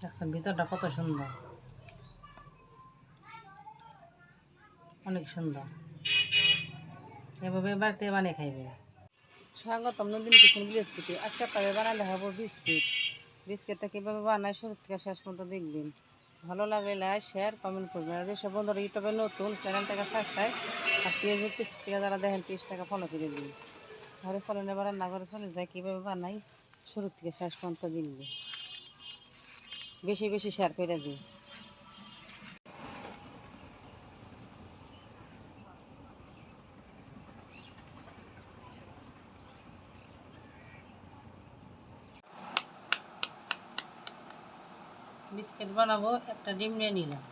দেখছেন, ভিতরটা কত সুন্দর। অনেক সুন্দর। এভাবে বাড়িতে বানিয়ে খাইবে। স্বাগতম নন্দিনী কিচেন বিস্কুটে আজকে আপনাদের বানালে হব বিস্কিট। বিস্কিটটা কীভাবে বানায় শুরু থেকে শেষ পর্যন্ত দেখবেন। ভালো লাগলে লাইক শেয়ার কমেন্ট করবেন। আর যেসব বন্ধুরা ইউটিউবে নতুন চ্যানেলটাকে সাবস্ক্রাইব আর ফেসবুক পেজ থেকে যারা দেখেন পেজটাকে ফলো করে দিন ঘরে চলেন, এবার রান্না করে চলে যায় কীভাবে বানাই, শুরু থেকে শেষ পর্যন্ত দেখবেন। বেশি বেশি শেয়ার করে দিই। বিস্কিট বানাবো, একটা ডিম নিয়ে নিলাম।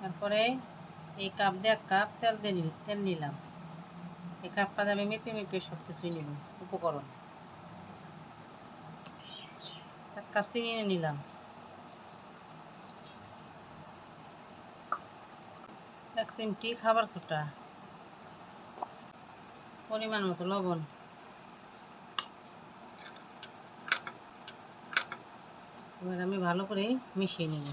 তারপরে এই কাপ দিয়ে এক কাপ তেল দিয়ে তেল নিলাম। এই কাপটা আমি মেপে মেপে সব কিছুই নিব, উপকরণ। এক কাপ চিনি নিলাম। এক চিমটি খাবার সোটা পরিমাণ মতো লবণ। এবার আমি ভালো করে মিশিয়ে নেব।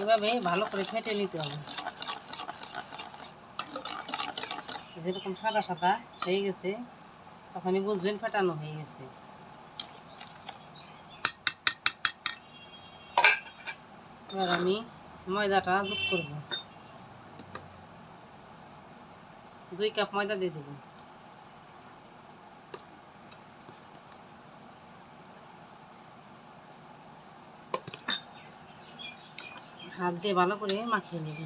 এভাবে ভালো করে ফেটে নিতে হবে। যেরকম সাদা সাদা হয়ে গেছে, তখনই বুঝবেন ফেটানো হয়ে গেছে। এবার আমি ময়দাটা যোগ করব। দুই কাপ ময়দা দিয়ে দেব। হাত দিয়ে ভালো করে মাখিয়ে নেব।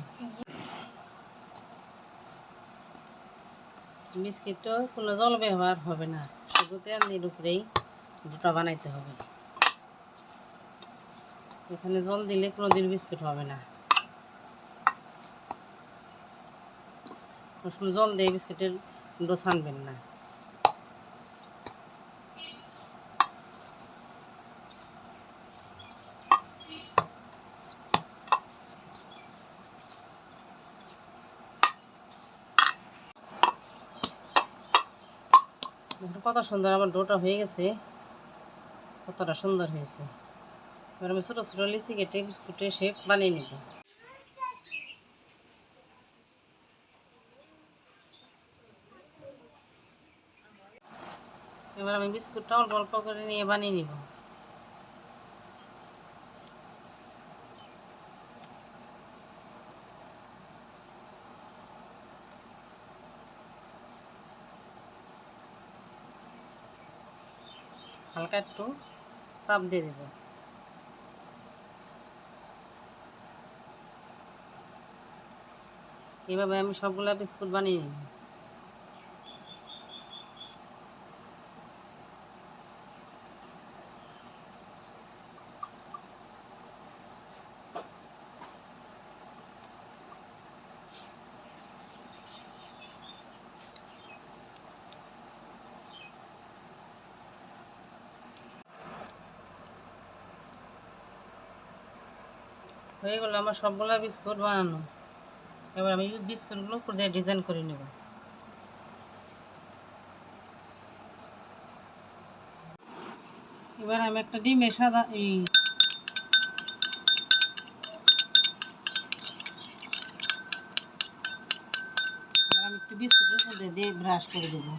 বিস্কিটটা কোনো জল ব্যবহার হবে না, শুধু তেলের উপরেই দুটা বানাইতে হবে। এখানে জল দিলে কোনো দিন বিস্কিট হবে না। জল দিয়ে বিস্কিটের ডো ছানবেন না। কত সুন্দর, আমার ডোটা হয়ে গেছে। কতটা সুন্দর হয়েছে। এবার আমি ছোটো ছোটো লিচি কেটে বিস্কুটে শেপ বানিয়ে নেব। এবার আমি বিস্কুটটা অল্প অল্প করে নিয়ে বানিয়ে নিব। হালকা একটু চাপ দিয়ে দেব। এভাবে আমি সবগুলা বিস্কুট বানিয়ে নিব। হয়ে গেলো আমার সবগুলা বিস্কুট বানানো। এবার আমি বিস্কুটগুলো উপর দিয়ে ডিজাইন করে নেব। এবার আমি একটা ডিমের সাদা এই আমি একটু বিস্কুটের উপর দিয়ে ব্রাশ করে দেবো।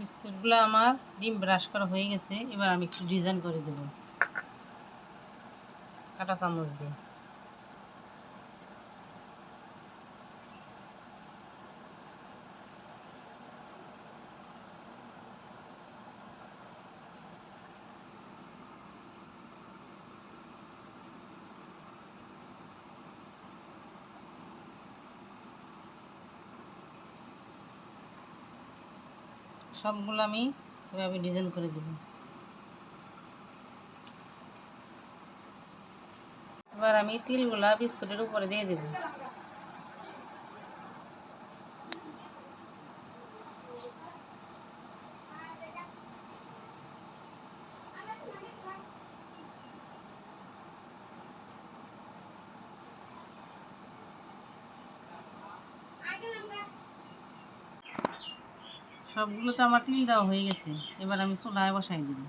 বিস্কুটগুলো আমার ডিম ব্রাশ করা হয়ে গেছে, এবার আমি একটু ডিজাইন করে দেব। কাটা চামচ দিয়ে। সবগুলো আমি এভাবে ডিজাইন করে দেব। এবার আমি তিলগুলা বিস্কুটের উপরে দিয়ে দেব। সবগুলো তো আমার তিল দেওয়া হয়ে গেছে। এবার আমি চুলায় বসাই দিব।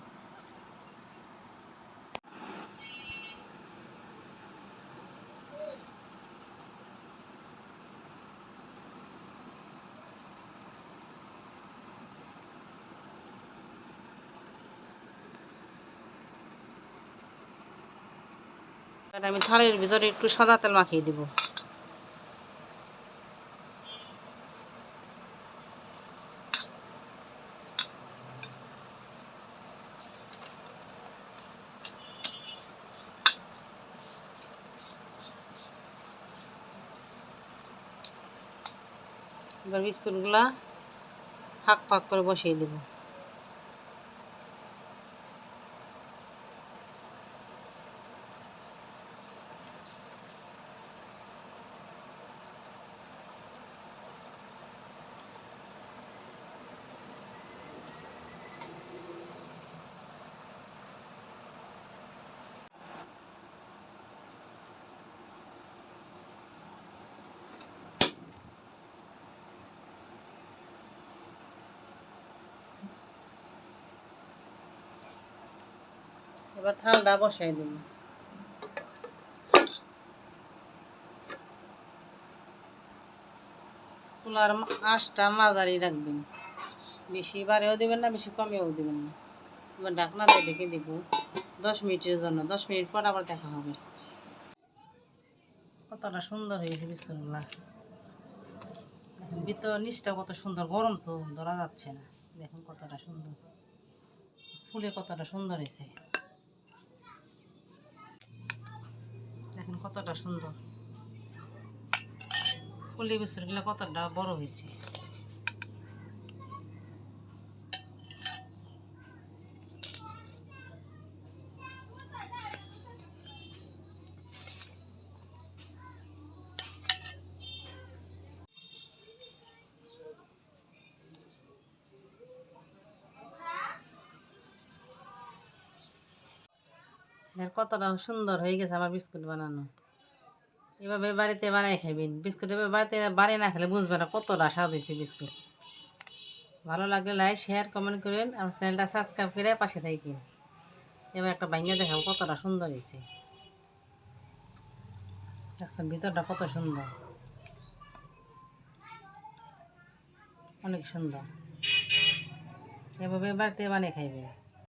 আমি থালের ভিতরে একটু সাদা তেল মাখিয়ে দিব। এবার বিস্কুটগুলা ফাঁক ফাঁক করে বসিয়ে দেব। এবার থালটা বসাই দেব। চুলার আঁশটা মাঝারি রাখবেন। বেশি বারেও দেবেন না, বেশি কমেও দেবেন না। এবার ঢাকনা দিয়ে ঢেকে দিব দশ মিনিটের জন্য। দশ মিনিট পর আবার দেখা হবে। কতটা সুন্দর হয়েছে বিস্কুটগুলা ভিতর নিচটা কত সুন্দর। গরম তো ধরা যাচ্ছে না। দেখুন কতটা সুন্দর। ফুলে কতটা সুন্দর হয়েছে। কতটা সুন্দর। কলি বেসরগুলো কতটা বড় হয়েছে এর কতটা সুন্দর হয়ে গেছে আমার বিস্কুট বানানো। এভাবে বাড়িতে বানাই খাবেন বিস্কুট এভাবে বাড়িতে বানিয়ে না খেলে বুঝবে না কতটা স্বাদ হয়েছে বিস্কুট। ভালো লাগলে লাইক শেয়ার কমেন্ট করেন আমার চ্যানেলটা সাবস্ক্রাইব করে পাশে থাকেন। এবার একটা ভাঙিয়ে দেখাবো কতটা সুন্দর হয়েছে। দেখছেন ভিতরটা কত সুন্দর। অনেক সুন্দর। এভাবে বাড়িতে বানিয়ে খাইবেন।